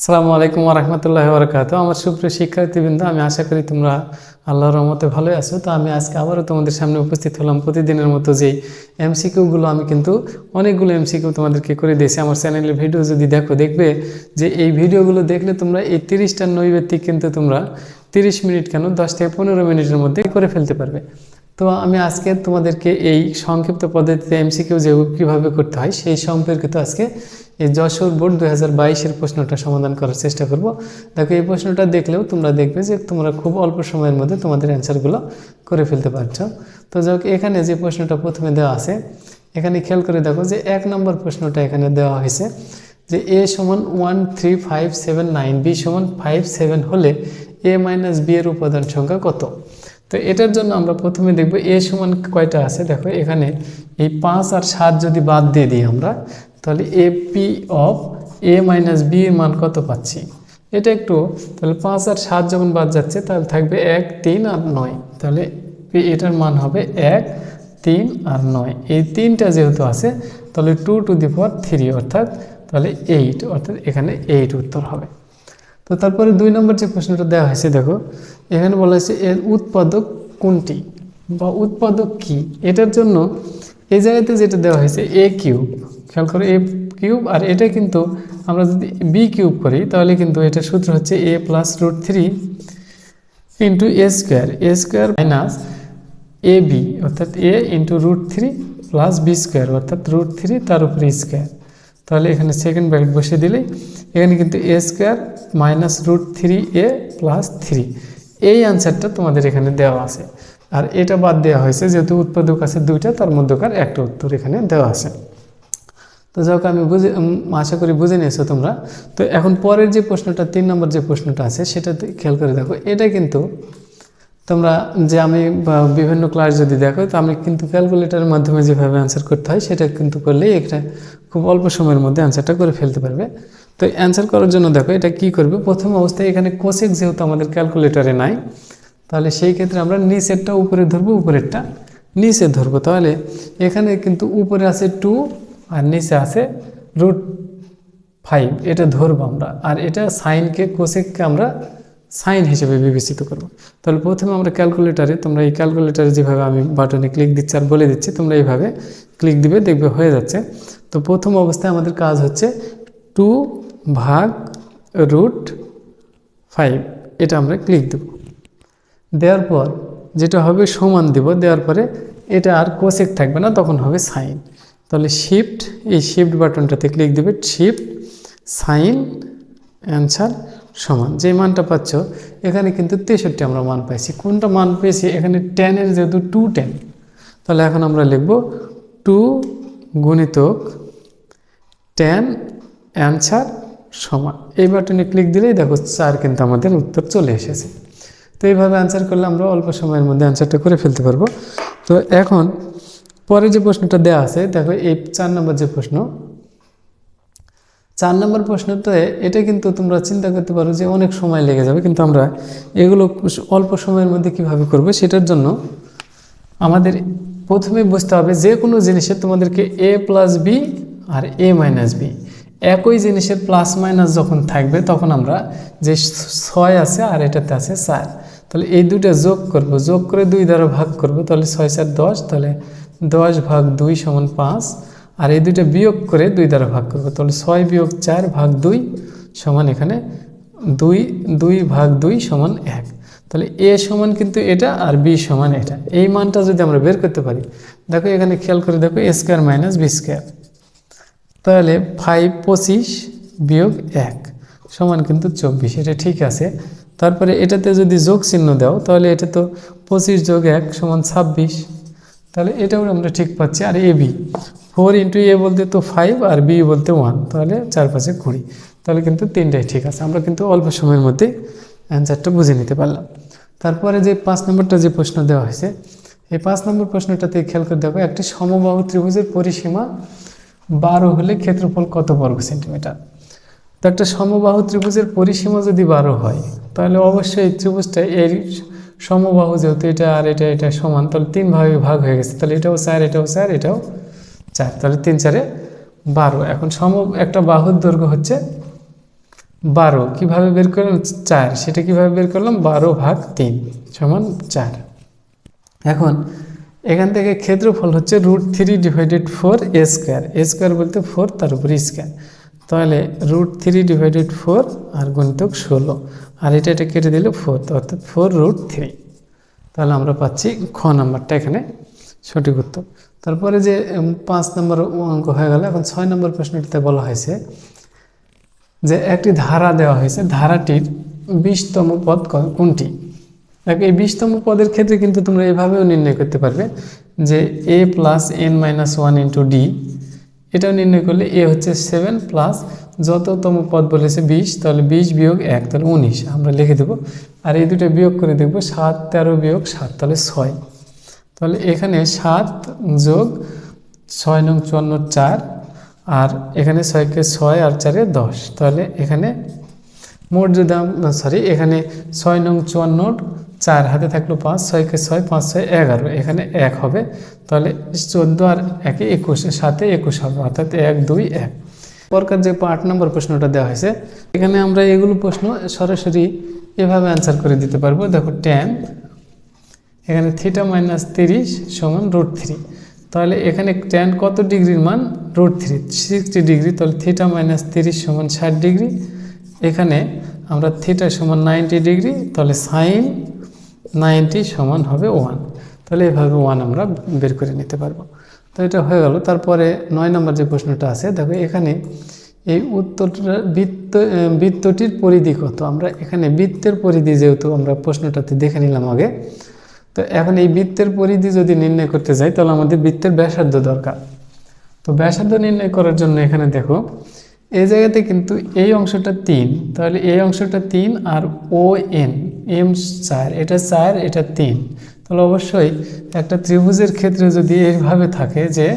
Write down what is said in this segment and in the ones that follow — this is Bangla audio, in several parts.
আসসালামু আলাইকুম রহমতুল্লাহ বরকাত আমার সুপ্রিয় শিক্ষার্থীবৃন্দ, আমি আশা করি তোমরা আল্লাহর রহমতে ভালোই আছো। তো আমি আজকে আবারও তোমাদের সামনে উপস্থিত হলাম প্রতিদিনের মতো যেই এমসিকিউগুলো আমি কিন্তু অনেকগুলো এমসিকিউ তোমাদেরকে করে দিয়েছি। আমার চ্যানেলের ভিডিও যদি দেখো, দেখবে যে এই ভিডিওগুলো দেখলে তোমরা এই তিরিশটা নৈবেত্তিক কিন্তু তোমরা তিরিশ মিনিট কেন দশ থেকে পনেরো মিনিটের মধ্যে করে ফেলতে পারবে। তো আমি আজকে তোমাদেরকে এই সংক্ষিপ্ত পদ্ধতিতে এমসিকিউ যে কীভাবে করতে হয় সেই সম্পর্কিত আজকে এই যশোর বোর্ড দু হাজার বাইশের প্রশ্নটা সমাধান করার চেষ্টা করব। দেখো, এই প্রশ্নটা দেখলেও তোমরা দেখবে যে তোমরা খুব অল্প সময়ের মধ্যে তোমাদের অ্যান্সারগুলো করে ফেলতে পারছ। তো যাক এখানে যে প্রশ্নটা প্রথমে দেওয়া আছে, এখানে খেয়াল করে দেখো যে এক নম্বর প্রশ্নটা এখানে দেওয়া হয়েছে যে এ সমান one three five seven nine, B সমান ফাইভ সেভেন হলে এ মাইনাস বি এর উপাদান সংখ্যা কত? তো এটার জন্য আমরা প্রথমে দেখব এ সমান কয়টা আছে? দেখো, এখানে এই পাঁচ আর সাত যদি বাদ দিয়ে দিই আমরা, তাহলে A P of A minus B এর মান কত পাচ্ছি? এটা একটু, তাহলে পাঁচ আর সাত যখন বাদ যাচ্ছে, তাহলে থাকবে এক, তিন আর নয়। তাহলে এটার মান হবে এক, তিন আর নয়। এই তিনটা যেহেতু আছে, তাহলে two to the power three অর্থাৎ, তাহলে এইট অর্থাৎ এখানে এইট উত্তর হবে। তো তারপরে দুই নম্বর যে প্রশ্নটা দেওয়া হয়েছে, দেখো, এখানে বলা হয়েছে এর উৎপাদক কোনটি বা উৎপাদক কি? এটার জন্য এই জায়গাতে যেটা দেওয়া হয়েছে, এ কিউব। খেয়াল করো, এ কিউব, আর এটা কিন্তু আমরা যদি বি কিউব করি, তাহলে কিন্তু এটা সূত্র হচ্ছে A plus root three into A square. A square minus A B, অর্থাৎ A into root three plus B square, অর্থাৎ রুট থ্রি তার উপরে স্কোয়ার। তাহলে এখানে সেকেন্ড ব্র্যাকেট বসিয়ে দিলেই এখানে কিন্তু A square minus root three A plus three এই অ্যান্সারটা তোমাদের এখানে দেওয়া আছে। আর এটা বাদ দেওয়া হয়েছে, যেহেতু উৎপাদক আছে দুইটা, তার মধ্যকার একটা উত্তর এখানে দেওয়া আছে। তো যাক আমি বুঝে আশা করি বুঝে নিয়েছো তোমরা। তো এখন পরের যে প্রশ্নটা, তিন নম্বর যে প্রশ্নটা আছে, সেটাতে খেয়াল করে দেখো, এটা কিন্তু তোমরা যে আমি বিভিন্ন ক্লাস যদি দেখো, তো আমি কিন্তু ক্যালকুলেটারের মাধ্যমে যেভাবে অ্যান্সার করতে হয়, সেটা কিন্তু করলেই একটা খুব অল্প সময়ের মধ্যে অ্যান্সারটা করে ফেলতে পারবে। তো অ্যান্সার করার জন্য দেখো, এটা কি করবে? প্রথম অবস্থায় এখানে কোসেক যেহেতু আমাদের ক্যালকুলেটারে নাই, তাহলে সেই ক্ষেত্রে আমরা নিচেরটা উপরে ধরবো, উপরেরটা নিচে ধরবো। তাহলে এখানে কিন্তু উপরে আছে টু আর নিচে আছে রুট ফাইভ এটা ধরবো আমরা। আর এটা সাইনকে কোসেককে আমরা সাইন হিসেবে বিবেচিত করব। তাহলে প্রথমে আমরা ক্যালকুলেটারে, তোমরা এই ক্যালকুলেটারে যেভাবে আমি বাটনে ক্লিক দিচ্ছি আর বলে দিচ্ছি, তোমরা এইভাবে ক্লিক দিবে, দেখবে হয়ে যাচ্ছে। তো প্রথম অবস্থায় আমাদের কাজ হচ্ছে টু ভাগ রুট ফাইভ, এটা আমরা ক্লিক দেব। দেওয়ার পর যেটা হবে সমান দেব, দেওয়ার পরে এটা আর কোসেক থাকবে না, তখন হবে সাইন। তাহলে শিফট এই শিফট বাটনটাতে ক্লিক দেবে শিফট সাইন, অ্যান্সার সমান, যে মানটা পাচ্ছ, এখানে কিন্তু তেষট্টি আমরা মান পাইছি। কোনটা মান পেয়েছি? এখানে টেনের যেহেতু টু টেন তাহলে এখন আমরা লিখব টু গুণিতক টেন অ্যান্সার সমান। এই বাটনে ক্লিক দিলেই দেখো চার কিন্তু আমাদের উত্তর চলে এসেছে। তো এইভাবে অ্যান্সার করলে আমরা অল্প সময়ের মধ্যে অ্যান্সারটা করে ফেলতে পারব। তো এখন পরে যে প্রশ্নটা দেওয়া আছে, দেখো এই চার নম্বর যে প্রশ্ন চার নম্বর প্রশ্নতে এটা কিন্তু তোমরা চিন্তা করতে পারো যে অনেক সময় লেগে যাবে, কিন্তু আমরা এগুলো অল্প সময়ের মধ্যে কীভাবে করব সেটার জন্য আমাদের প্রথমে বুঝতে হবে যে কোনো জিনিসের তোমাদেরকে এ প্লাস বি আর এ মাইনাস বি। একই জিনিসের প্লাস মাইনাস যখন থাকবে তখন আমরা যে ছয় আছে আর এটাতে আছে চার। তাহলে এই দুইটা যোগ করব, যোগ করে দুই দ্বারা ভাগ করব, তাহলে ছয় চার দশ, তাহলে দশ ভাগ দুই সমান পাঁচ। আর এই দুইটা বিয়োগ করে দুই দ্বারা ভাগ করব। তাহলে ছয় বিয়োগ চার ভাগ দুই সমান এখানে দুই দুই ভাগ দুই সমান এক। তাহলে এ সমান কিন্তু এটা আর বি সমান এটা। এই মানটা যদি আমরা বের করতে পারি, দেখো এখানে খেয়াল করে দেখো A square minus B square. তাহলে ফাইভ পঁচিশ বিয়োগ এক সমান কিন্তু চব্বিশ, এটা ঠিক আছে। তারপরে এটাতে যদি যোগ চিহ্ন দাও, তাহলে এটা তো পঁচিশ যোগ এক সমান ছাব্বিশ। তাহলে এটাও আমরা ঠিক পাচ্ছি। আর A B four into A বলতে তো ফাইভ আর বি বলতে ওয়ান তাহলে চার পাঁচে কুড়ি। তাহলে কিন্তু তিনটাই ঠিক আছে। আমরা কিন্তু অল্প সময়ের মধ্যে অ্যান্সারটা বুঝে নিতে পারলাম। তারপরে যে পাঁচ নম্বরটা যে প্রশ্ন দেওয়া হয়েছে, এই পাঁচ নম্বর প্রশ্নটাতে খেয়াল করে দেখো, একটি সমবাহু ত্রিভুজের পরিসীমা বারো হলে ক্ষেত্রফল কত বর্গ সেন্টিমিটার? তো একটা সমবাহু ত্রিভুজের পরিসীমা যদি বারো হয়, তাহলে অবশ্যই ত্রিভুজটা এর সমবাহু যেহেতু এটা আর এটা এটা সমান, তাহলে তিন ভাগে ভাগ হয়ে গেছে। তাহলে এটাও চার এটাও চার এটাও চার। তাহলে তিন চারে বারো। এখন সম, একটা বাহুর দৈর্ঘ্য হচ্ছে বারো। কীভাবে বের করলাম? চার। সেটা কীভাবে বের করলাম? বারো ভাগ তিন সমান চার। এখন এখান থেকে ক্ষেত্রফল হচ্ছে root three divided four A square. A square বলতে ফোর, তার উপর স্কোয়ার। তাহলে রুট থ্রি ডিভাইডেড ফোর আর গণিতক ষোলো। আর এটা এটা কেটে দিলে ফোর অর্থাৎ ফোর রুট থ্রি তাহলে আমরা পাচ্ছি খ নাম্বারটা এখানে, সঠিক উত্তর। তারপরে যে পাঁচ নম্বর অঙ্ক হয়ে গেল, এখন ছয় নম্বর প্রশ্নটিতে বলা হয়েছে যে, একটি ধারা দেওয়া হয়েছে, ধারাটির বিশতম পদ কোনটি? দেখো, এই বিশতম পদের ক্ষেত্রে কিন্তু তোমরা এভাবেও নির্ণয় করতে পারবে যে A plus N minus one into D এটাও নির্ণয় করলে এ হচ্ছে সেভেন প্লাস যততম পদ বলেছে বিশ, তাহলে বিশ বিয়োগ এক, তাহলে উনিশ। আমরা লিখে দেবো। আর এই দুটো বিয়োগ করে দেখব, সাত, তেরো বিয়োগ সাত, তাহলে ছয়। তাহলে এখানে সাত যোগ ছয় নং চুয়ান্ন চার, আর এখানে ছয়কে ছয় আর চারে দশ। তাহলে এখানে মোট যদি সরি এখানে ছয় নং চুয়ান্ন চার হাতে থাকল পাঁচ ছয়কে ছয়, পাঁচ ছয়, এগারো, এখানে এক হবে। তাহলে চোদ্দ আর একে একুশ সাথে একুশ হবে, অর্থাৎ এক, দুই, এক। পরকার যে আট নম্বর প্রশ্নটা দেওয়া হয়েছে, এখানে আমরা এগুলো প্রশ্ন সরাসরি এভাবে অ্যান্সার করে দিতে পারব। দেখো টেন এখানে থিটা মাইনাস তিরিশ সমান রুট থ্রি তাহলে এখানে ট্যান কত ডিগ্রির মান? রুট থ্রি সিক্সটি ডিগ্রি, তাহলে থিটা মাইনাস তিরিশ সমান ষাট ডিগ্রি। এখানে আমরা থিটা সমান নাইনটি ডিগ্রি, তাহলে সাইন নাইনটি সমান হবে ওয়ান। তাহলে এভাবে ওয়ান আমরা বের করে নিতে পারব। তো এটা হয়ে গেল। তারপরে নয় নম্বর যে প্রশ্নটা আছে, দেখো এখানে এই উত্তরটা বৃত্ত বৃত্তটির পরিধি কত? আমরা এখানে বৃত্তের পরিধি যেহেতু আমরা প্রশ্নটাতে দেখে নিলাম আগে, তো এখন এই বৃত্তের পরিধি যদি নির্ণয় করতে যাই, তাহলে আমাদের বৃত্তের ব্যাসার্ধ দরকার। তো ব্যাসার্ধ নির্ণয় করার জন্য এখানে দেখো এই জায়গাতে কিন্তু এই অংশটা তিন, তাহলে এই অংশটা তিন আর ও এন, এম চার, এটা চার, এটা তিন। তাহলে অবশ্যই একটা ত্রিভুজের ক্ষেত্রে যদি এইভাবে থাকে যে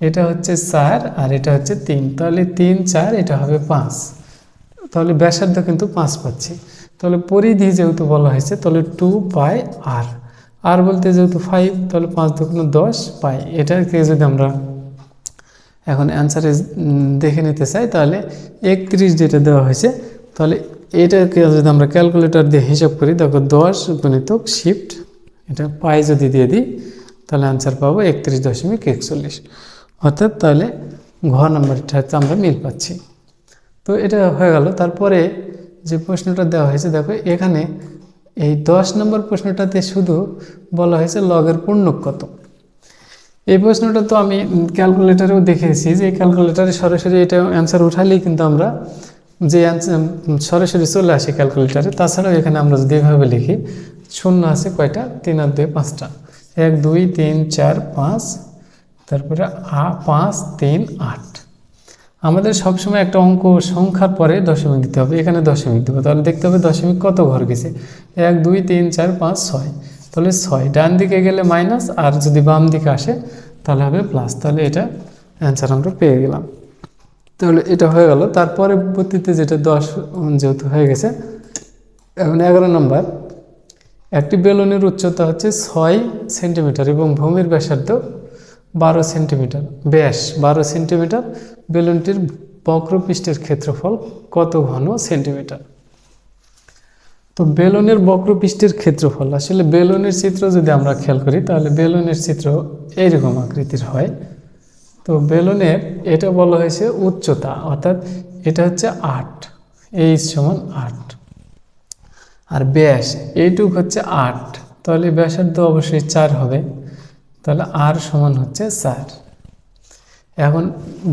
এটা হচ্ছে চার আর এটা হচ্ছে তিন, তাহলে তিন, চার, এটা হবে পাঁচ। তাহলে ব্যাসার্ধ কিন্তু পাঁচ পাচ্ছি। তাহলে পরিধি যেহেতু বলা হয়েছে, তাহলে টু পাই আর। আর বলতে যেহেতু ফাইভ তাহলে পাঁচ দুগুণ দশ পাই। এটাকে যদি আমরা এখন অ্যান্সারে দেখে নিতে চাই, তাহলে একত্রিশ যেটা দেওয়া হয়েছে, তাহলে এটাকে যদি আমরা ক্যালকুলেটর দিয়ে হিসাব করি, দেখো দশ গণিতক শিফট এটা পাই যদি দিয়ে দিই, তাহলে অ্যান্সার পাবো একত্রিশ দশমিক একচল্লিশ। অর্থাৎ তাহলে ঘ নাম্বারটা হচ্ছে আমরা মিল পাচ্ছি। তো এটা হয়ে গেল। তারপরে যে প্রশ্নটা দেওয়া হয়েছে, দেখো এখানে এই দশ নম্বর প্রশ্নটাতে শুধু বলা হয়েছে লগের পূর্ণক কত? এই প্রশ্নটা তো আমি ক্যালকুলেটারেও দেখেছি যে ক্যালকুলেটারে সরাসরি এটা অ্যান্সার উঠালেই কিন্তু আমরা যে সরাসরি চলে আসে ক্যালকুলেটারে তাছাড়াও এখানে আমরা যদি এভাবে লিখি, শূন্য আছে কয়টা? তিন আর দুই পাঁচটা। এক, দুই, তিন, চার, পাঁচ, তারপরে আ, পাঁচ, তিন, আট। আমাদের সবসময় একটা অঙ্ক সংখ্যার পরে দশমিক দিতে হবে। এখানে দশমিক দেবো। তাহলে দেখতে হবে দশমিক কত ঘর গেছে? এক, দুই, তিন, চার, পাঁচ, ছয়। তাহলে ছয়। ডান দিকে গেলে মাইনাস আর যদি বাম দিকে আসে, তাহলে হবে প্লাস তাহলে এটা অ্যান্সার আমরা পেয়ে গেলাম। তাহলে এটা হয়ে গেল। তার পরবর্তীতে যেটা দশ যেহেতু হয়ে গেছে, এখন এগারো নম্বর একটি বেলুনের উচ্চতা হচ্ছে ছয় সেন্টিমিটার এবং ভূমির ব্যাসার্ধ বারো সেন্টিমিটার ব্যাস, বারো সেন্টিমিটার বেলুনটির বক্রপৃষ্ঠের ক্ষেত্রফল কত ঘন সেন্টিমিটার তো বেলুনের বক্রপৃষ্ঠের ক্ষেত্রফল, আসলে বেলুনের চিত্র যদি আমরা খেয়াল করি, তাহলে বেলুনের চিত্র এইরকম আকৃতির হয়। তো বেলুনের, এটা বলা হয়েছে উচ্চতা, অর্থাৎ এটা হচ্ছে আট, এইচ সমান আট। আর ব্যাস, এইটুক হচ্ছে আট, তাহলে ব্যাসার্ধ অবশ্যই চার হবে, তাহলে আর সমান হচ্ছে চার। এখন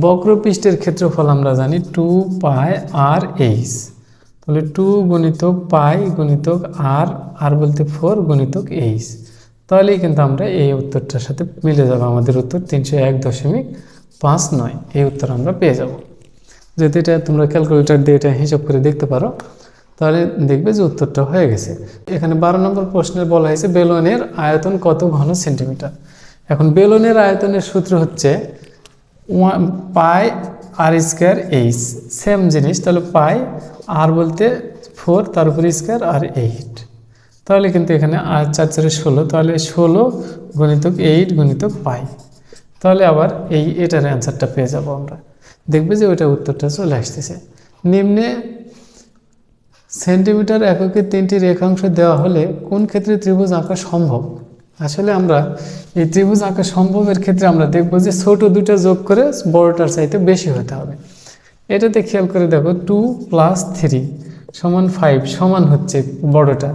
বক্রপৃষ্ঠের ক্ষেত্রফল আমরা জানি টু পাই আর এইচ। তাহলে টু গুণিতক পাই গুণিতক আর আর বলতে ফোর গুণিতক এইচ তাহলেই কিন্তু আমরা এই উত্তরটার সাথে মিলে যাব। আমাদের উত্তর তিনশো এক দশমিক পাঁচ নয়। এই উত্তর আমরা পেয়ে যাব। যদি এটা তোমরা ক্যালকুলেটর দিয়ে এটা হিসাব করে দেখতে পারো, তাহলে দেখবে যে উত্তরটা হয়ে গেছে। এখানে বারো নম্বর প্রশ্নের বলা হয়েছে বেলুনের আয়তন কত ঘন সেন্টিমিটার এখন বেলুনের আয়তনের সূত্র হচ্ছে pi R square H same জিনিস, তাহলে পাই আর বলতে ফোর তার উপর স্কোয়ার আর এইট তাহলে কিন্তু এখানে আর চার চারে ষোলো, তাহলে ষোলো গণিতক এইট গণিতক পাই। তাহলে আবার এই এটার অ্যান্সারটা পেয়ে যাব আমরা। দেখবে যে ওইটা উত্তরটা চলে আসতেছে। নিম্নে সেন্টিমিটার এককে তিনটি রেখাংশ দেওয়া হলে কোন ক্ষেত্রে ত্রিভুজ আঁকা সম্ভব? আসলে আমরা এই ত্রিভুজ আঁকা সম্ভবের ক্ষেত্রে আমরা দেখব যে ছোট দুটো যোগ করে বড়টার চাইতে বেশি হতে হবে। এটাতে খেয়াল করে দেখো টু প্লাস থ্রি সমান ফাইভ সমান হচ্ছে বড়টা।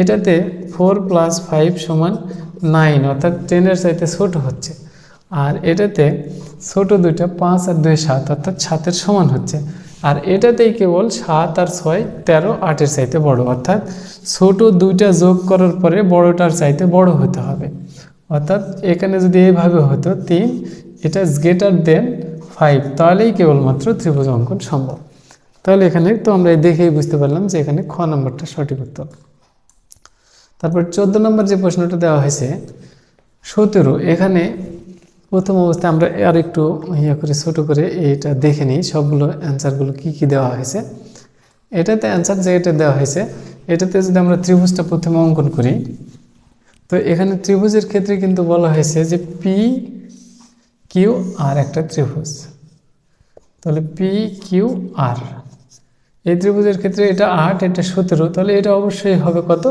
এটাতে ফোর প্লাস ফাইভ সমান নাইন অর্থাৎ টেনের চাইতে ছোট হচ্ছে। আর এটাতে ছোট দুইটা পাঁচ আর দুই সাত অর্থাৎ সাতের সমান হচ্ছে। আর এটাতেই কেবল সাত আর ছয়, তেরো, আটের চাইতে বড়। অর্থাৎ ছোট দুইটা যোগ করার পরে বড়টার চাইতে বড় হতে হবে। অর্থাৎ এখানে যদি এইভাবে হতো, তিন, এটা গ্রেটার দেন ফাইভ তাহলেই কেবলমাত্র ত্রিভুজ অঙ্কন সম্ভব। তাহলে এখানে তো আমরা দেখেই বুঝতে পারলাম যে এখানে খ নম্বরটা সঠিক উত্তর। তারপর চোদ্দ নম্বর যে প্রশ্নটা দেওয়া হয়েছে, সতেরো, এখানে প্রথম অবস্থায় আমরা আর একটু ইয়ে করে, ছোট করে এটা দেখে নিই, সবগুলো অ্যান্সারগুলো কি কি দেওয়া হয়েছে। এটাতে অ্যান্সার যে এটা দেওয়া হয়েছে, এটাতে যদি আমরা ত্রিভুজটা প্রথমে অঙ্কন করি, তো এখানে ত্রিভুজের ক্ষেত্রে কিন্তু বলা হয়েছে যে পি কিউ আর একটা ত্রিভুজ। তাহলে পি কিউ আর এই ত্রিভুজের ক্ষেত্রে এটা আট, এটা সতেরো, তাহলে এটা অবশ্যই হবে কত?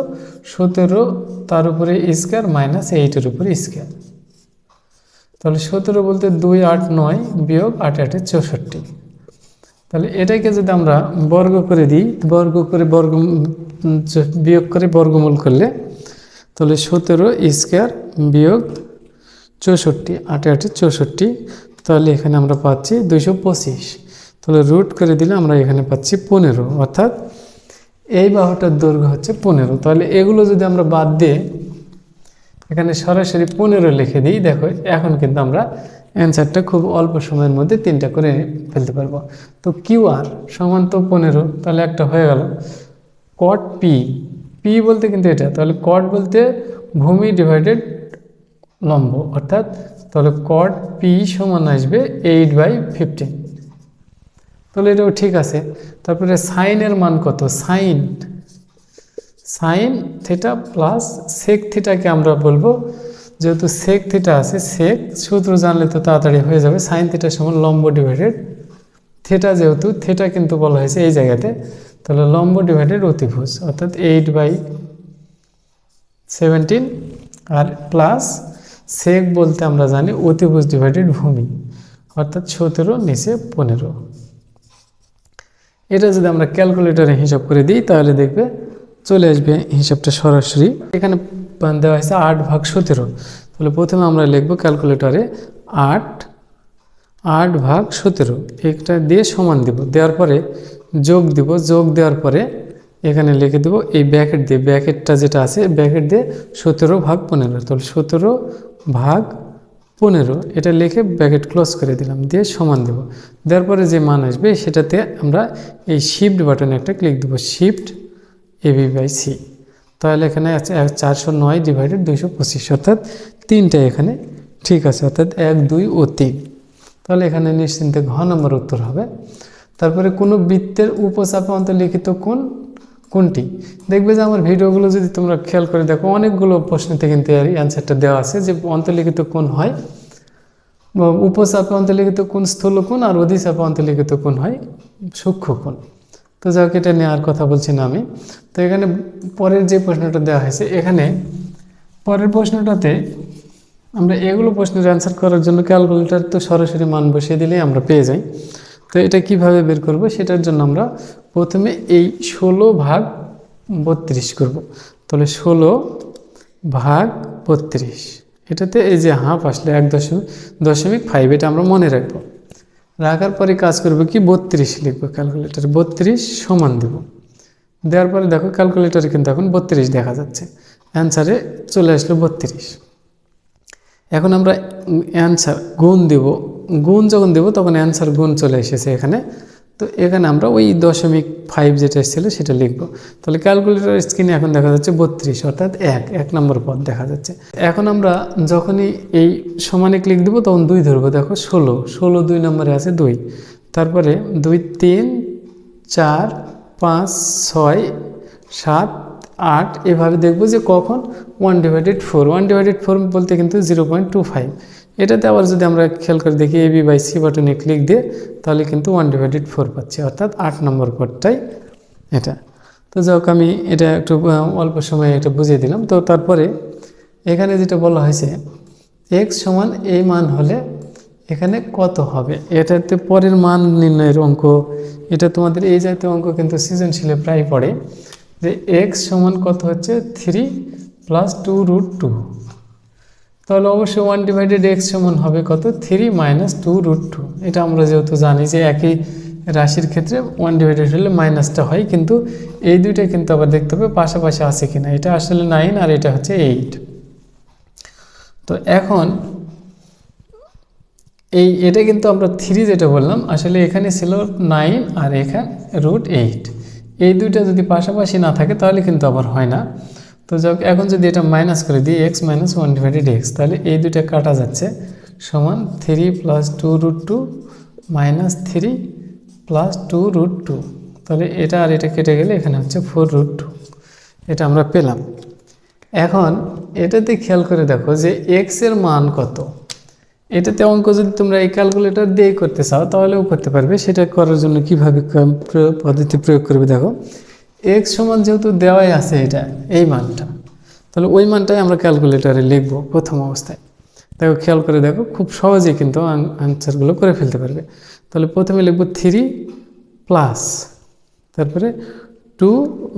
সতেরো, তার উপরে স্কোয়ার মাইনাস এইটের উপরে স্কোয়ার তাহলে সতেরো বলতে দুই আট নয় বিয়োগ আট আটে চৌষট্টি। তাহলে এটাকে যদি আমরা বর্গ করে দিই, বর্গ করে বর্গ, বিয়োগ করে বর্গমূল করলে, তাহলে সতেরো স্কোয়ার বিয়োগ চৌষট্টি, আটে আটে চৌষট্টি, তাহলে এখানে আমরা পাচ্ছি দুইশো পঁচিশ। তাহলে রুট করে দিলে আমরা এখানে পাচ্ছি পনেরো, অর্থাৎ এই বাহুটার দৈর্ঘ্য হচ্ছে পনেরো। তাহলে এগুলো যদি আমরা বাদ দিয়ে এখানে সরাসরি পনেরো লিখে দিই। দেখো, এখন কিন্তু আমরা অ্যান্সারটা খুব অল্প সময়ের মধ্যে তিনটা করে ফেলতে পারব। তো কিউ আর সমান তো পনেরো, তাহলে একটা হয়ে গেল। কট পি পি বলতে কিন্তু এটা, তাহলে কট বলতে ভূমি ডিভাইডেড লম্ব, অর্থাৎ তাহলে কট পি সমান আসবে এইট বাই ফিফটিন তাহলে এটাও ঠিক আছে। তারপরে সাইনের মান কত? Sine sine theta plus sec থিটাকে আমরা বলব। যেহেতু সেক থিটা আছে সেক সূত্র জানলে তো তাড়াতাড়ি হয়ে যাবে। সাইন থিটা সমান লম্ব ডিভাইডেড থিটা যেহেতু থিটা কিন্তু বলা হয়েছে এই জায়গাতে। তাহলে লম্ব ডিভাইডেড অতিভুজ, অর্থাৎ এইট বাই সেভেন্টিন আর প্লাস সেক বলতে আমরা জানি অতিভুজ ডিভাইডেড ভূমি, অর্থাৎ সতেরো নিচে পনেরো। এটা যদি আমরা ক্যালকুলেটরে হিসাব করে দিই, তাহলে দেখবে চলে আসবে হিসাবটা সরাসরি। এখানে দেওয়া হয়েছে আট ভাগ সতেরো। তাহলে প্রথমে আমরা লিখব ক্যালকুলেটরে আট আট ভাগ সতেরো। একটা দিয়ে সমান দিব। দেওয়ার পরে যোগ দিব। যোগ দেওয়ার পরে এখানে লিখে দেবো এই ব্যাকেট দিয়ে। ব্যাকেটটা যেটা আছে ব্যাকেট দিয়ে সতেরো ভাগ পনেরো। তাহলে সতেরো ভাগ পনেরো, এটা লিখে ব্যাকেট ক্লোজ করে দিলাম। দিয়ে সমান দেব। দেওয়ার পরে যে মান আসবে, সেটাতে আমরা এই শিফট বাটনে একটা ক্লিক দেবো। শিফট এবি বাই সি তাহলে এখানে চারশো নয় ডিভাইডেড দুইশো পঁচিশ, অর্থাৎ তিনটা এখানে ঠিক আছে, অর্থাৎ এক, দুই ও তিন। তাহলে এখানে নিশ্চিন্তে ঘ নম্বর উত্তর হবে। তারপরে কোনো বৃত্তের উপচাপে অন্তর্লিখিত কোন কোনটি? দেখবে যে আমার ভিডিওগুলো যদি তোমরা খেয়াল করে দেখো, অনেকগুলো প্রশ্নতে কিন্তু এর অ্যান্সারটা দেওয়া আছে যে অন্তর্লিখিত কোন হয় উপচাপে অন্তর্লিখিত কোন স্থূল কোণ আর অধিচাপে অন্তর্লিখিত কোন হয় সূক্ষ্ম কোণ তো যাই হোক, এটা নেওয়ার কথা বলছি না আমি। তো এখানে পরের যে প্রশ্নটা দেওয়া হয়েছে, এখানে পরের প্রশ্নটাতে আমরা এগুলো প্রশ্নের অ্যান্সার করার জন্য ক্যালকুলেটার তো সরাসরি মান বসিয়ে দিলেই আমরা পেয়ে যাই। তো এটা কীভাবে বের করব, সেটার জন্য আমরা প্রথমে এই ষোলো ভাগ বত্রিশ করব। তাহলে ষোলো ভাগ বত্রিশ, এটাতে এই যে হাফ আসলে এক দশমিক দশমিক ফাইভ এটা আমরা মনে রাখব। রাখার পরে কাজ করব কি? বত্রিশ লিখব ক্যালকুলেটার বত্রিশ সমান দেব। দেওয়ার পরে দেখো ক্যালকুলেটারে কিন্তু এখন বত্রিশ দেখা যাচ্ছে। অ্যান্সারে চলে আসলো বত্রিশ। এখন আমরা অ্যান্সার গুণ দেব। গুণ যখন দেব তখন অ্যান্সার গুণ চলে এসেছে এখানে। তো এখানে আমরা ওই দশমিক ফাইভ যেটা এসেছিল সেটা লিখব। তাহলে ক্যালকুলেটর স্ক্রিনে এখন দেখা যাচ্ছে বত্রিশ, অর্থাৎ এক এক নম্বর পদ দেখা যাচ্ছে। এখন আমরা যখনই এই সমানে ক্লিক দেবো তখন দুই ধরবো, দেখো ষোলো ষোলো দুই নম্বরে আছে দুই। তারপরে দুই, তিন, চার, পাঁচ, ছয়, সাত, আট, এভাবে দেখব যে কখন? One divided four one divided four বলতে কিন্তু জিরো পয়েন্ট টু ফাইভ এটাতে আবার যদি আমরা খেয়াল করে দেখি এ বি বাই সি বাটনে ক্লিক দিয়ে, তাহলে কিন্তু ওয়ান ডিভাইডেড ফোর পাচ্ছি, অর্থাৎ আট নম্বর পদটাই এটা। তো যাক, আমি এটা একটু অল্প সময়ে এটা বুঝিয়ে দিলাম। তো তারপরে এখানে যেটা বলা হয়েছে এক্স সমান এই মান হলে এখানে কত হবে? এটাতে পরের মান নির্ণয়ের অঙ্ক, এটা তোমাদের এই জাতীয় অঙ্ক কিন্তু সৃজনশীলে প্রায় পড়ে, যে এক্স সমান কত হচ্ছে? Three plus two root two তাহলে অবশ্যই ওয়ান ডিভাইডেড এক্স সমান হবে কত? Three minus two root two এটা আমরা যেহেতু জানি যে একই রাশির ক্ষেত্রে ওয়ান ডিভাইডেড হলে মাইনাসটা হয়, কিন্তু এই দুইটা কিন্তু আবার দেখতে হবে পাশাপাশি আছে কিনা। এটা আসলে নাইন আর এটা হচ্ছে এইট তো এখন এই, এটা কিন্তু আমরা থ্রি যেটা বললাম, আসলে এখানে ছিল নাইন আর এখানে রুট এইট এই দুইটা যদি পাশাপাশি না থাকে, তাহলে কিন্তু আবার হয় না। তো যাক এখন যদি এটা মাইনাস করে দিই X minus one divided X তাহলে এই দুইটা কাটা যাচ্ছে সমান three plus two root two minus three plus two root two তাহলে এটা আর এটা কেটে গেলে এখানে হচ্ছে ফোর রুট টু এটা আমরা পেলাম। এখন এটাতে খেয়াল করে দেখো যে এক্সের মান কত। এটাতে অঙ্ক যদি তোমরা এই ক্যালকুলেটর দিয়েই করতে চাও, তাহলেও করতে পারবে। সেটা করার জন্য কীভাবে পদ্ধতি প্রয়োগ করবে দেখো। এক্স সমান যেহেতু দেওয়াই আছে এটা, এই মানটা। তাহলে ওই মানটাই আমরা ক্যালকুলেটরে লিখব প্রথম অবস্থায়। দেখো, খেয়াল করে দেখো, খুব সহজেই কিন্তু আনসারগুলো করে ফেলতে পারবে। তাহলে প্রথমে লিখব থ্রি প্লাস তারপরে টু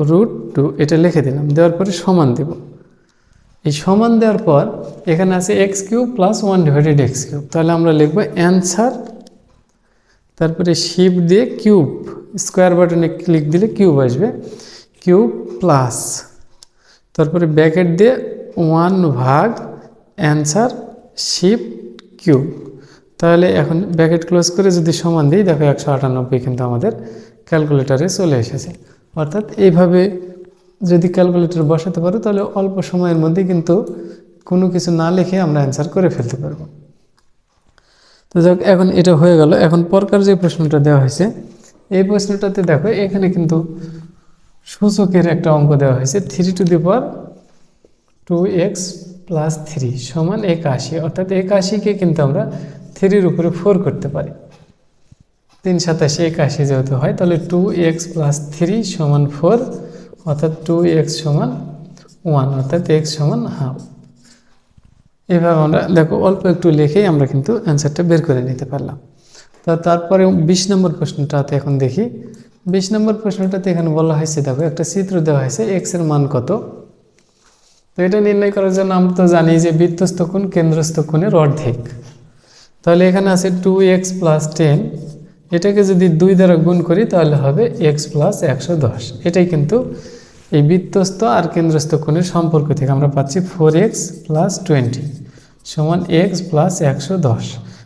রুট টু এটা লিখে দিলাম। দেওয়ার পরে সমান দেব। এই সমান দেওয়ার পর এখানে আছে X cube plus one divided X cube তাহলে আমরা লিখব অ্যান্সার তারপরে শিপ দিয়ে কিউব স্কোয়ার বাটনে ক্লিক দিলে কিউব আসবে। কিউব প্লাস তারপরে ব্যাকেট দিয়ে ওয়ান ভাগ অ্যান্সার শিপ কিউব তাহলে এখন ব্যাকেট ক্লোজ করে যদি সমান দিই, দেখো একশো আটানব্বই কিন্তু আমাদের ক্যালকুলেটারে চলে এসেছে। অর্থাৎ এইভাবে যদি ক্যালকুলেটর বসাতে পারো, তাহলে অল্প সময়ের মধ্যে কিন্তু কোনো কিছু না লিখে আমরা অ্যান্সার করে ফেলতে পারব। তো যাক, এখন এটা হয়ে গেল। এখন পরকার যে প্রশ্নটা দেওয়া হয়েছে এই প্রশ্নটাতে দেখো, এখানে কিন্তু সূচকের একটা অঙ্ক দেওয়া হয়েছে three to the power two X plus three সমান একাশি। অর্থাৎ একাশিকে কিন্তু আমরা থ্রির উপরে ফোর করতে পারি। তিন সাতাশি একাশি যেহেতু হয়, তাহলে টু এক্স প্লাস থ্রি সমান ফোর অর্থাৎ টু এক্স সমান ওয়ান অর্থাৎ এক্স সমান হাফ এভাবে আমরা, দেখো, অল্প একটু লিখেই আমরা কিন্তু অ্যান্সারটা বের করে নিতে পারলাম। তো তারপরে বিশ নম্বর প্রশ্নটাতে এখন দেখি। বিশ নম্বর প্রশ্নটাতে এখানে বলা হয়েছে, দেখো, একটা চিত্র দেওয়া হয়েছে এক্সের মান কত? তো এটা নির্ণয় করার জন্য আমরা তো জানি যে বৃত্তস্থ কোণ কেন্দ্রস্থ কোণের অর্ধেক। তাহলে এখানে আছে টু এক্স প্লাস টেন এটাকে যদি দুই দ্বারা গুণ করি তাহলে হবে এক্স প্লাস একশো দশ। এটাই কিন্তু এই বৃত্তস্থ আর কেন্দ্রস্থ কোণের সম্পর্ক থেকে আমরা পাচ্ছি ফোর এক্স প্লাস টোয়েন্টি সমান এক্স প্লাস একশো দশ।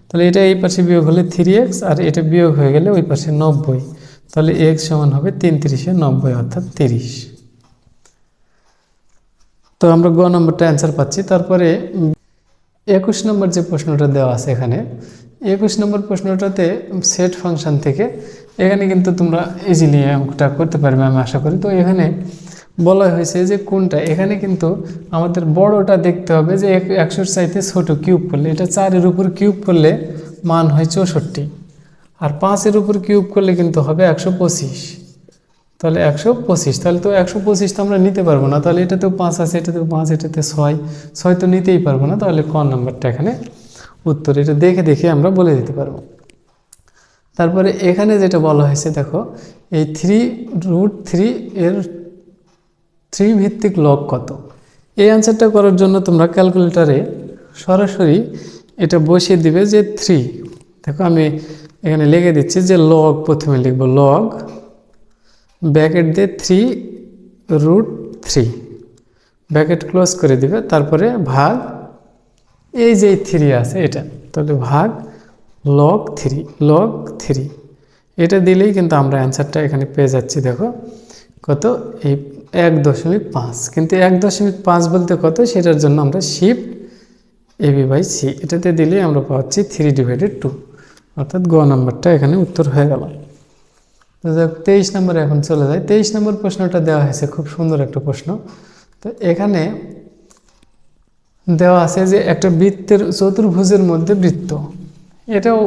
তাহলে এটা এই পাশে বিয়োগ হলে থ্রি এক্স আর এটা বিয়োগ হয়ে গেলে ওই পাশে নব্বই। তাহলে এক্স সমান হবে তিন তিরিশে নব্বই অর্থাৎ তিরিশ। তো আমরা গ নম্বরটা অ্যান্সার পাচ্ছি। তারপরে একুশ নম্বর যে প্রশ্নটা দেওয়া আছে এখানে, একুশ নম্বর প্রশ্নটাতে সেট ফাংশন থেকে এখানে কিন্তু তোমরা ইজিলি অঙ্কটা করতে পারবে আমি আশা করি। তো এখানে বলা হয়েছে যে কোনটা? এখানে কিন্তু আমাদের বড়টা দেখতে হবে যে এক- একশোর চাইতে ছোট কিউব করলে, এটা চারের উপর কিউব করলে মান হয় চৌষট্টি। আর পাঁচের উপর কিউব করলে কিন্তু হবে একশো পঁচিশ। তাহলে একশো পঁচিশ, তাহলে তো একশো পঁচিশ তো আমরা নিতে পারব না, তাহলে এটাতেও পাঁচ আছে, এটাতেও পাঁচ, এটাতে ছয় ছয় তো নিতেই পারব না, তাহলে ক নাম্বারটা এখানে উত্তর, এটা দেখে দেখে আমরা বলে দিতে পারব। তারপরে এখানে যেটা বলা হয়েছে, দেখো, এই থ্রি রুট থ্রি এর থ্রি ভিত্তিক লগ কত? এই অ্যান্সারটা করার জন্য তোমরা ক্যালকুলেটারে সরাসরি এটা বসিয়ে দিবে যে থ্রি দেখো আমি এখানে লিখে দিচ্ছি যে লগ প্রথমে লিখব লগ ব্যাকেট দিয়ে three root three bracket close করে দিবে, তারপরে ভাগ, এই যে থ্রি আছে এটা, তাহলে ভাগ লগ থ্রি লগ থ্রি এটা দিলেই কিন্তু আমরা অ্যান্সারটা এখানে পেয়ে যাচ্ছি, দেখো। কত? এই এক দশমিক পাঁচ। কিন্তু এক দশমিক পাঁচ বলতে কত? সেটার জন্য আমরা শিফট এবি বাই সি এটাতে দিলেই আমরা পাচ্ছি থ্রি ডিভাইডেড টু অর্থাৎ গ নাম্বারটা এখানে উত্তর হয়ে গেল। তো যাক, তেইশ নম্বরে এখন চলে যায়। তেইশ নম্বর প্রশ্নটা দেওয়া হয়েছে, খুব সুন্দর একটা প্রশ্ন। তো এখানে দেওয়া আছে যে একটা বৃত্তের চতুর্ভুজের মধ্যে বৃত্ত। এটাও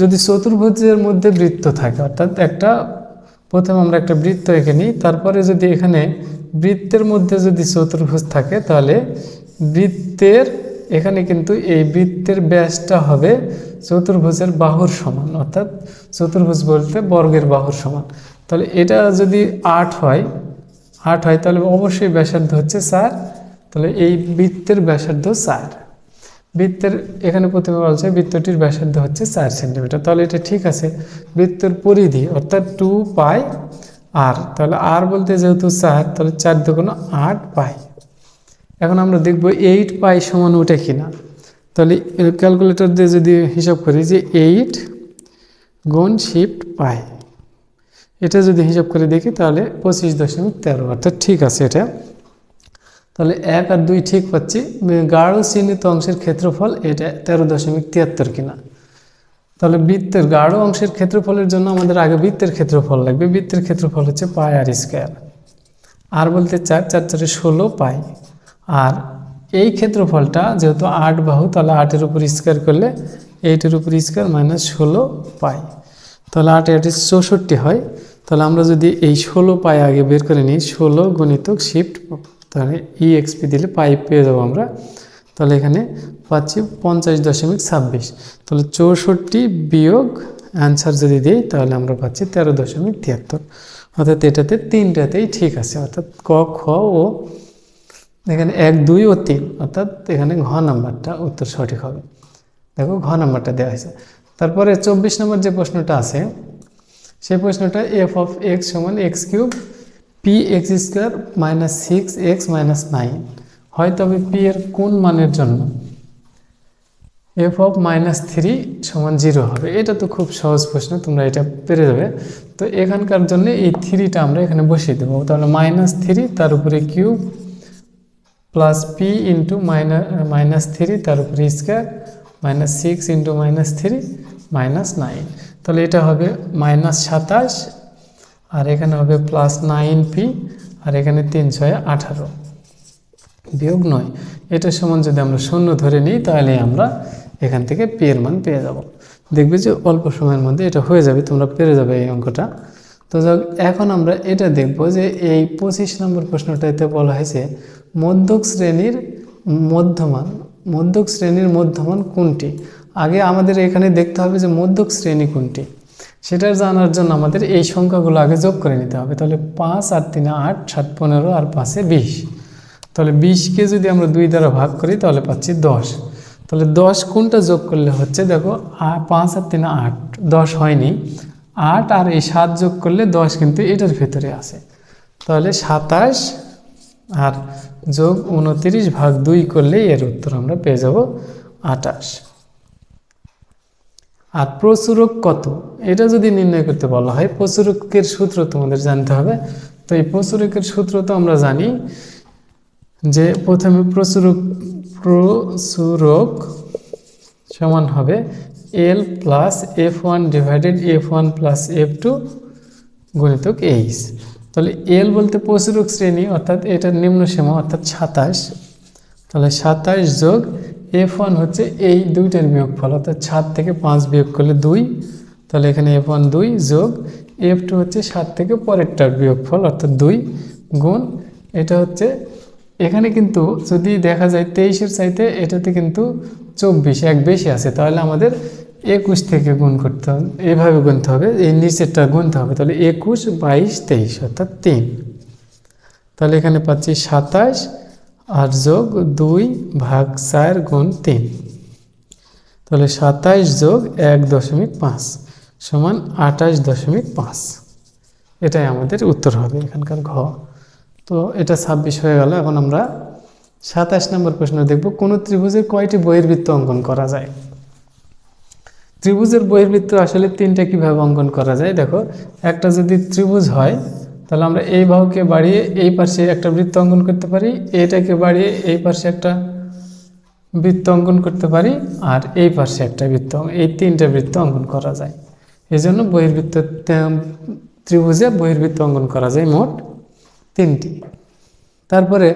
যদি চতুর্ভুজের মধ্যে বৃত্ত থাকে, অর্থাৎ একটা প্রথমে আমরা একটা বৃত্ত এঁকে নিই, তারপরে যদি এখানে বৃত্তের মধ্যে যদি চতুর্ভুজ থাকে, তাহলে বৃত্তের, এখানে কিন্তু এই বৃত্তের ব্যাসটা হবে চতুর্ভুজের বাহুর সমান, অর্থাৎ চতুর্ভুজ বলতে বর্গের বাহুর সমান। তাহলে এটা যদি আট হয় আট হয়, তাহলে অবশ্যই ব্যাসার্ধ হচ্ছে চার, তাহলে এই বৃত্তের ব্যাসার্ধ চার। বৃত্তের, এখানে প্রথমে বলছে বৃত্তটির ব্যাসার্ধ হচ্ছে চার সেন্টিমিটার। তাহলে এটা ঠিক আছে। বৃত্তর পরিধি, অর্থাৎ টু পাই আর, তাহলে আর বলতে যেহেতু চার, তাহলে চার দুগুণ আট পাই। এখন আমরা দেখব এইট পাই সমান ওটা কিনা। তাহলে ক্যালকুলেটর দিয়ে যদি হিসাব করি যে এইট গুণ শিফট পাই, এটা যদি হিসাব করে দেখি তাহলে পঁচিশ দশমিক তেরো, অর্থাৎ ঠিক আছে এটা। তাহলে এক আর দুই ঠিক পাচ্ছি গাঢ় চিহ্নিত অংশের ক্ষেত্রফল এটা তেরো দশমিক তিয়াত্তর কিনা। তাহলে বৃত্তের গাঢ় অংশের ক্ষেত্রফলের জন্য আমাদের আগে বৃত্তের ক্ষেত্রফল লাগবে। বৃত্তের ক্ষেত্রফল হচ্ছে পাই আর স্কোয়ার। আর বলতে চার চার চারে ষোলো পাই। আর এই ক্ষেত্রফলটা যেহেতু আট বাহু, তাহলে আটের উপর স্কোয়ার করলে এইটের উপর স্কোয়ার মাইনাস ষোলো পাই। তাহলে আট আটে চৌষট্টি হয়। তাহলে আমরা যদি এই ষোলো পাই আগে বের করে নিই, ষোলো গণিতক শিফট তাহলে ই এক্সপি দিলে পাই পেয়ে যাব আমরা। তাহলে এখানে পাচ্ছি পঞ্চাশ দশমিক ছাব্বিশ। তাহলে চৌষট্টি বিয়োগ অ্যান্সার যদি দিই, তাহলে আমরা পাচ্ছি তেরো দশমিক তিয়াত্তর। অর্থাৎ এটাতে তিনটাতেই ঠিক আছে। অর্থাৎ ক, খ, ও, এখানে এক, দুই ও তিন। অর্থাৎ এখানে ঘ নাম্বারটা উত্তর সঠিক হবে। দেখো ঘ নাম্বারটা দেওয়া হয়েছে। তারপরে চব্বিশ নম্বর যে প্রশ্নটা আছে সেই প্রশ্নটা এফ অফ এক্স সমান X cube P X square minus six X minus nine হয় তবে পি এর কোন মানের জন্য? এফ অফ মাইনাস থ্রি সমান জিরো হবে। এটা তো খুব সহজ প্রশ্ন, তোমরা এটা পেরে যাবে। তো এখানকার জন্য এই থ্রিটা আমরা এখানে বসিয়ে দেবো। তাহলে মাইনাস থ্রি তার উপরে cube plus P into minus minus three তার উপরে square minus six into minus three minus nine তাহলে এটা হবে মাইনাস সাতাশ আর এখানে হবে প্লাস নাইন পি আর এখানে তিন ছয় আঠারো। বিয়োগ নয়। এটার সমান যদি আমরা শূন্য ধরে নিই, তাহলে আমরা এখান থেকে পি এর মান পেয়ে যাব। দেখবে যে অল্প সময়ের মধ্যে এটা হয়ে যাবে, তোমরা পেরে যাবে এই অঙ্কটা। তো যাক, এখন আমরা এটা দেখব যে এই পঁচিশ নম্বর প্রশ্নটাতে বলা হয়েছে, মধ্যক শ্রেণির মধ্যমান, মধ্যক শ্রেণির মধ্যমান কোনটি? আগে আমাদের এখানে দেখতে হবে যে মধ্যক শ্রেণি কোনটি। সেটা জানার জন্য আমাদের এই সংখ্যাগুলো আগে যোগ করে নিতে হবে। তাহলে পাঁচ আর তিনে আট, সাত পনেরো আর পাঁচে বিশ। তাহলে বিশকে যদি আমরা দুই দ্বারা ভাগ করি, তাহলে পাচ্ছি দশ। তাহলে দশ কোনটা যোগ করলে হচ্ছে, দেখো পাঁচ আর তিনে আট, দশ হয়নি। আট আর এই সাত যোগ করলে দশ কিন্তু এটার ভেতরে আছে। তাহলে সাতাশ আর যোগ উনতিরিশ ভাগ দুই করলে এর উত্তর আমরা পেয়ে যাব আটাশ। আর প্রচুরক কত? এটা যদি নির্ণয় করতে বলা হয়, প্রচুরকের সূত্র তোমাদের জানতে হবে। তো এই প্রচুরকের সূত্র তো আমরা জানি যে প্রথমে প্রচুরক প্রচুরক সমান হবে L plus F one divided F one plus F two গণিতক H তাহলে এল বলতে প্রচুরক শ্রেণি, অর্থাৎ এটার নিম্ন সীমা অর্থাৎ সাতাশ। তাহলে সাতাশ যোগ এফ ওয়ান হচ্ছে এই দুইটার বিয়োগফল, অর্থাৎ সাত থেকে পাঁচ বিয়োগ করলে দুই, তাহলে এখানে এফ ওয়ান দুই যোগ এফ টু হচ্ছে সাত থেকে পরেরটার বিয়োগফল, অর্থাৎ দুই গুণ, এটা হচ্ছে, এখানে কিন্তু যদি দেখা যায় তেইশের চাইতে এটাতে কিন্তু চব্বিশ, এক বেশি আছে, তাহলে আমাদের একুশ থেকে গুণ করতে হবে, এভাবে গুনতে হবে, এই নিচেরটা গুনতে হবে, তাহলে একুশ বাইশ তেইশ, অর্থাৎ তিন। তাহলে এখানে পাচ্ছি সাতাশ যোগ দুই ভাগ চার গুণ তিন। তাহলে সাতাশ যোগ এক দশমিক পাঁচ সমান আঠাশ দশমিক পাঁচ। এটাই আমাদের উত্তর হবে এখানকার ঘ। তো এটা ছাব্বিশ হয়ে গেল, এখন আমরা সাতাশ নম্বর প্রশ্ন দেখব, কোন ত্রিভুজের কয়টি বহির্বৃত্ত অঙ্কন করা যায়? ত্রিভুজের বহির্বৃত্ত আসলে তিনটা কীভাবে অঙ্কন করা যায়? দেখো, একটা যদি ত্রিভুজ হয় তাহলে আমরা এই বাহুকে বাড়িয়ে এই পাশে একটা বৃত্ত অঙ্কন করতে পারি, এটাকে বাড়িয়ে এই পাশে একটা বৃত্ত অঙ্কন করতে পারি আর এই পাশে একটা বৃত্ত এই তিনটা বৃত্ত অঙ্কন করা যায়। এই জন্য বহির্বৃত্ত ত্রিভুজে বহির্বৃত্ত অঙ্কন করা যায় মোট তিনটি। তারপরে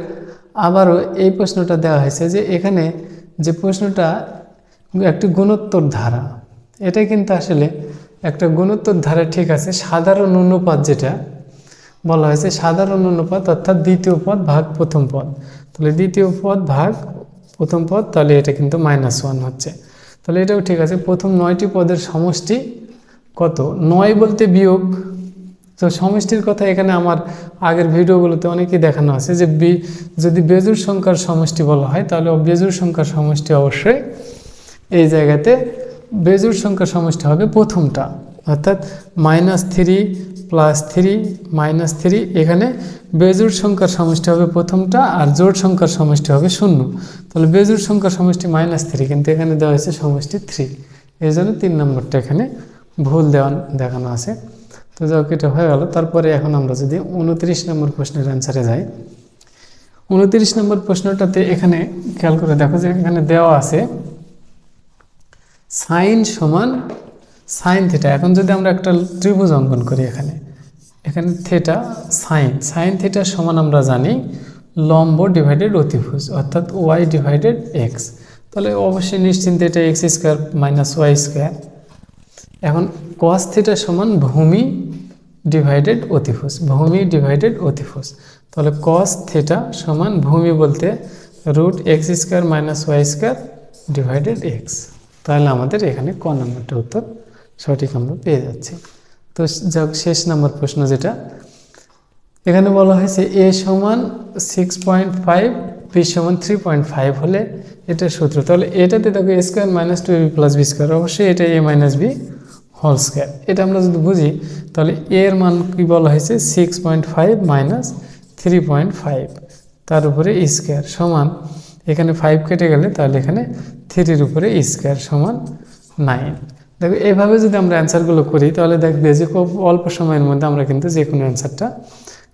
আবারও এই প্রশ্নটা দেওয়া হয়েছে যে এখানে যে প্রশ্নটা একটি গুণোত্তর ধারা এটা কিন্তু আসলে একটা গুণোত্তর ধারে ঠিক আছে, সাধারণ অনুপাত যেটা বলা হয়েছে সাধারণ অনুপাত অর্থাৎ দ্বিতীয় পদ ভাগ প্রথম পদ। তাহলে দ্বিতীয় পদ ভাগ প্রথম পদ, তাহলে এটা কিন্তু মাইনাস ওয়ান হচ্ছে। তাহলে এটাও ঠিক আছে, প্রথম নয়টি পদের সমষ্টি কত? নয় বলতে বিয়োগ। তো সমষ্টির কথা এখানে আমার আগের ভিডিওগুলোতে অনেকেই দেখানো আছে যে বি, যদি বেজুর সংখ্যার সমষ্টি বলা হয়, তাহলে বেজুর সংখ্যার সমষ্টি অবশ্যই এই জায়গাতে বেজুর সংখ্যার সমষ্টি হবে প্রথমটা। অর্থাৎ minus three plus three minus three এখানে বেজুর সংখ্যার সমষ্টি হবে প্রথমটা আর জোড় সংখ্যার সমষ্টি হবে শূন্য। তাহলে বেজুর সংখ্যার সমষ্টি মাইনাস থ্রি কিন্তু এখানে দেওয়া হয়েছে সমষ্টি থ্রি এই জন্য তিন নম্বরটা এখানে ভুল দেওয়া দেখানো আছে। তো যাক এটা হয়ে গেল। তারপরে এখন আমরা যদি উনত্রিশ নম্বর প্রশ্নের অ্যান্সারে যাই। উনত্রিশ নম্বর প্রশ্নটাতে এখানে খেয়াল করে দেখো যে এখানে দেওয়া আছে সাইন সমান সাইন থিটা। এখন যদি আমরা একটা ত্রিভুজ অঙ্কন করি এখানে এখানে থেটা সাইন। সাইন থিটা সমান আমরা জানি লম্ব ডিভাইডেড অতিভুজ, অর্থাৎ ওয়াই ডিভাইডেড এক্স তাহলে অবশ্যই নিশ্চিন্তে এটা X square minus Y square এখন কস থিটা সমান ভূমি ডিভাইডেড অতিভুজ, ভূমি ডিভাইডেড অতিভুজ। তাহলে কস থিটা সমান ভূমি বলতে root X square minus Y square divided X তাহলে আমাদের এখানে ক নম্বরটা উত্তর সঠিক আমরা পেয়ে যাচ্ছি। তো যাক, শেষ নম্বর প্রশ্ন যেটা। এখানে বলা হয়েছে এ সমান সিক্স পয়েন্ট ফাইভ বি সমান থ্রি পয়েন্ট ফাইভ হলে এটা সূত্র। তাহলে এটাতে দেখো A square minus two B plus B square অবশ্যই এটা A minus B whole square এটা আমরা যদি বুঝি, তাহলে এর মান কি বলা হয়েছে? Six point five minus three point five তার উপরে স্কোয়ার সমান, এখানে ফাইভ কেটে গেলে তাহলে এখানে থ্রির উপরে স্কোয়ার সমান নাইন দেখো এইভাবে যদি আমরা অ্যান্সারগুলো করি, তাহলে দেখবে যে খুব অল্প সময়ের মধ্যে আমরা কিন্তু যে কোনো অ্যান্সারটা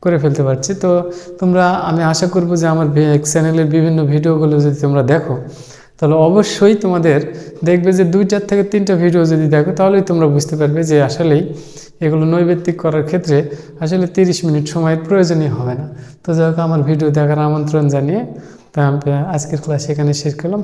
করে ফেলতে পারছি। তো তোমরা, আমি আশা করব যে আমার চ্যানেলের বিভিন্ন ভিডিওগুলো যদি তোমরা দেখো, তাহলে অবশ্যই তোমাদের দেখবে যে দুইটার থেকে তিনটা ভিডিও যদি দেখো, তাহলেই তোমরা বুঝতে পারবে যে আসলেই এগুলো নৈবেত্তিক করার ক্ষেত্রে আসলে তিরিশ মিনিট সময়ের প্রয়োজনই হবে না। তো যাই হোক, আমার ভিডিও দেখার আমন্ত্রণ জানিয়ে আজকের ক্লাস এখানে শেষ করলাম।